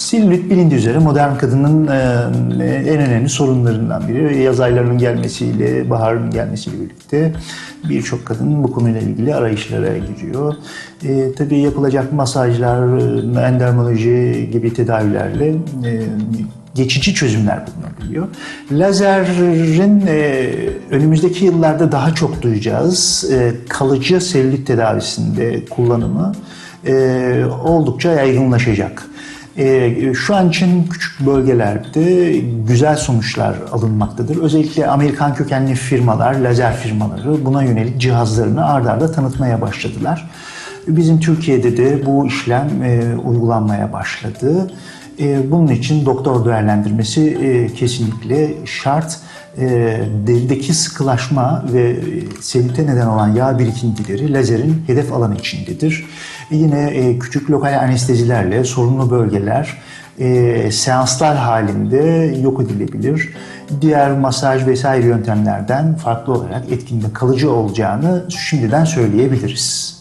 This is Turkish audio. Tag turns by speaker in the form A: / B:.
A: Selülit bilindiği üzere modern kadının e, en önemli sorunlarından biri. Yaz aylarının gelmesiyle, baharın gelmesiyle birlikte birçok kadın bu konuyla ilgili arayışlara giriyor. E, tabii yapılacak masajlar, endermoloji gibi tedavilerle e, geçici çözümler bulunabiliyor. Lazerin e, önümüzdeki yıllarda daha çok duyacağız. E, kalıcı selülit tedavisinde kullanımı e, oldukça yaygınlaşacak. E, şu an için küçük bölgelerde güzel sonuçlar alınmaktadır. Özellikle Amerikan kökenli firmalar, lazer firmaları buna yönelik cihazlarını ardarda arda tanıtmaya başladılar. Bizim Türkiye'de de bu işlem e, uygulanmaya başladı. E, bunun için doktor değerlendirmesi e, kesinlikle şart. E, derideki sıkılaşma ve selülite neden olan yağ birikintileri lazerin hedef alanı içindedir. Yine küçük lokal anestezilerle sorunlu bölgeler seanslar halinde yok edilebilir. Diğer masaj vesaire yöntemlerden farklı olarak etkinde kalıcı olacağını şimdiden söyleyebiliriz.